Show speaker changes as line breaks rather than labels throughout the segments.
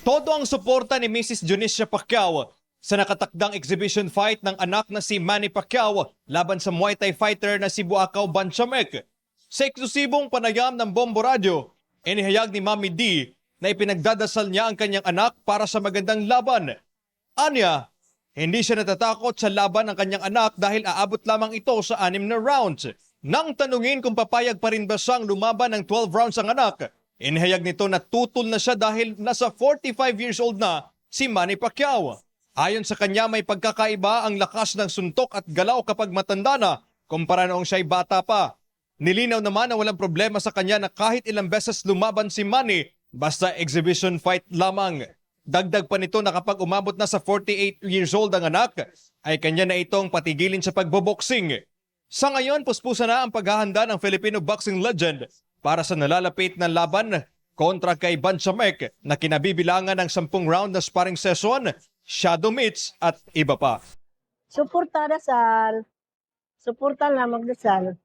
Todo ang suporta ni Mrs. Junicia Pacquiao sa nakatakdang exhibition fight ng anak na si Manny Pacquiao laban sa Muay Thai fighter na si Buakaw Banchamek. Sa eksklusibong panayam ng Bombo Radio, inihayag ni Mami D na ipinagdadasal niya ang kanyang anak para sa magandang laban. Anya, hindi siya natatakot sa laban ng kanyang anak dahil aabot lamang ito sa anim na rounds. Nang tanungin kung papayag pa rin ba siyang lumaban ng 12 rounds ang anak, inihayag nito na tutol na siya dahil nasa 45 years old na si Manny Pacquiao. Ayon sa kanya may pagkakaiba ang lakas ng suntok at galaw kapag matanda na kumpara noong siya'y bata pa. Nilinaw naman na walang problema sa kanya na kahit ilang beses lumaban si Manny basta exhibition fight lamang. Dagdag pa nito na kapag umabot na sa 48 years old ang anak, ay kanya na itong patigilin sa pagboboxing. Sa ngayon, puspusa na ang paghahanda ng Filipino boxing legend para sa nalalapit na laban kontra kay Banchamek na kinabibilangan ng 10 round na sparring session, shadow meets at iba pa.
Suporta dasal. Suporta lang magdasal.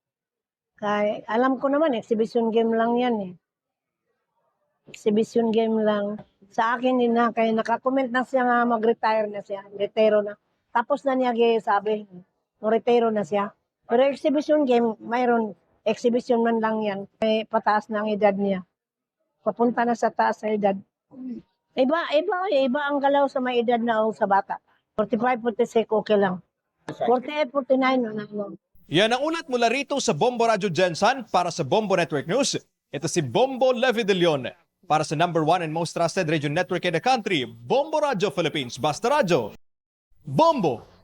Kay alam ko naman exhibition game lang yan eh. Exhibition game lang. Sa akin din na kay naka-comment na siya nga mag-retire na siya, retiro na. Tapos na niya sabi, no retiro na siya. Pero exhibition game, mayroon exhibition man lang yan. May pataas na ang edad niya. Papunta na sa taas sa edad. Iba, iba, iba ang galaw sa may edad na o sa bata. 45, 46, okay lang. 48, 49, ano, ano.
Yan ang ulat mula rito sa Bombo Radio Jensen para sa Bombo Network News. Ito si Bombo Levi de Leon para sa number one and most trusted radio network in the country, Bombo Radio Philippines. Basta Radio. Bombo!